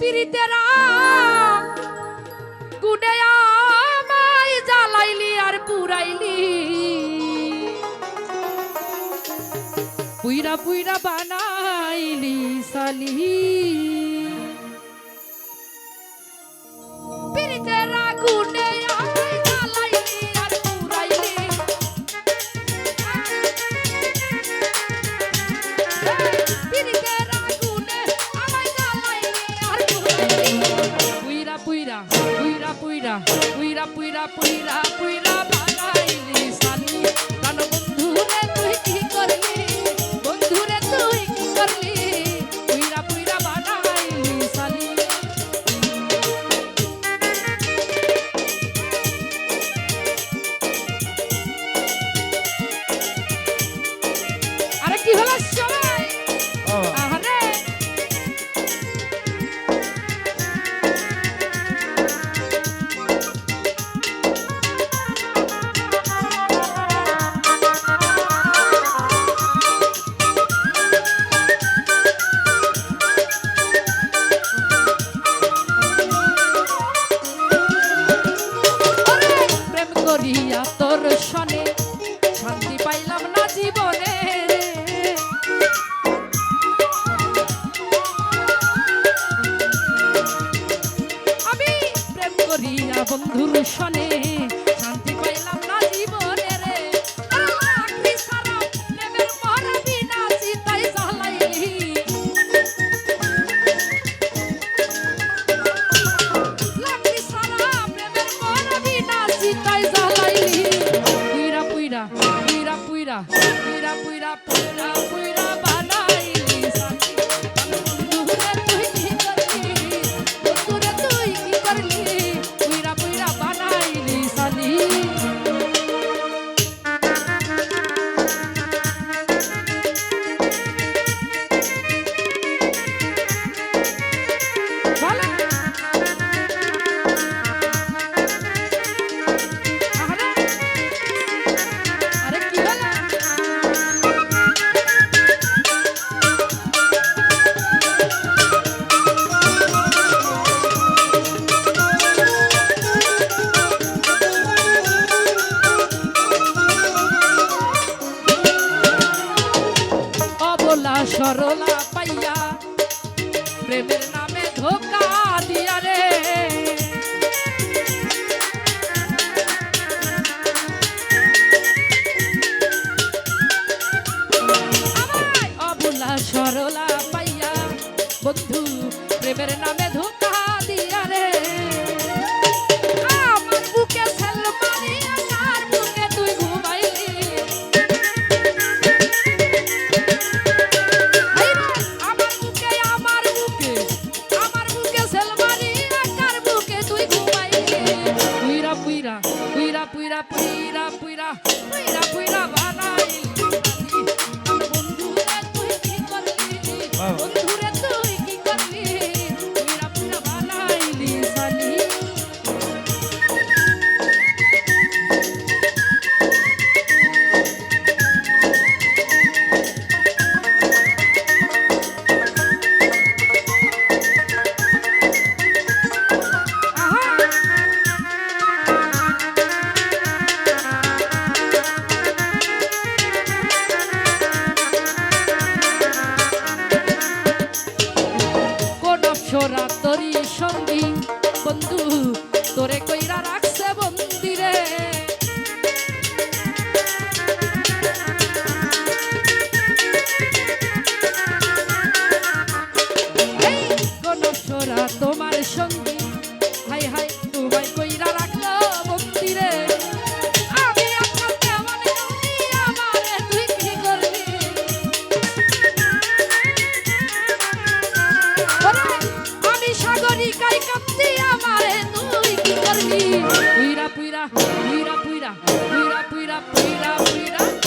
পিরিতেরা গুনে আমায় জ্বালাইলি আর পুরাইলি। পুইরা পুইরা বানাইলি সালি। up. তোর সনে শান্তি পাইলাম না জীবনে। আমি প্রেম করিয়া বন্ধুর সনে পুইরা পুইরা পুইরা পুইরা পুইরা বানাইলি। সাথী পাইয়া, বন্ধু, প্রেমের নামে ধোকা দিয়া রে। আমার বুকে সেল মারিয়া, কার বুকে তুই ঘুমাইলি? আমার বুকে আমার বুকে আমার বুকে সেল মারিয়া, কার বুকে তুই ঘুমাইলি? পুইরা পুইরা পুইরা পুইরা পুইরা পুইরা পুইরা পুইরা বানাইলি। বন্ধু তোরে কইরা রাখছে। We da we da we da we da we da.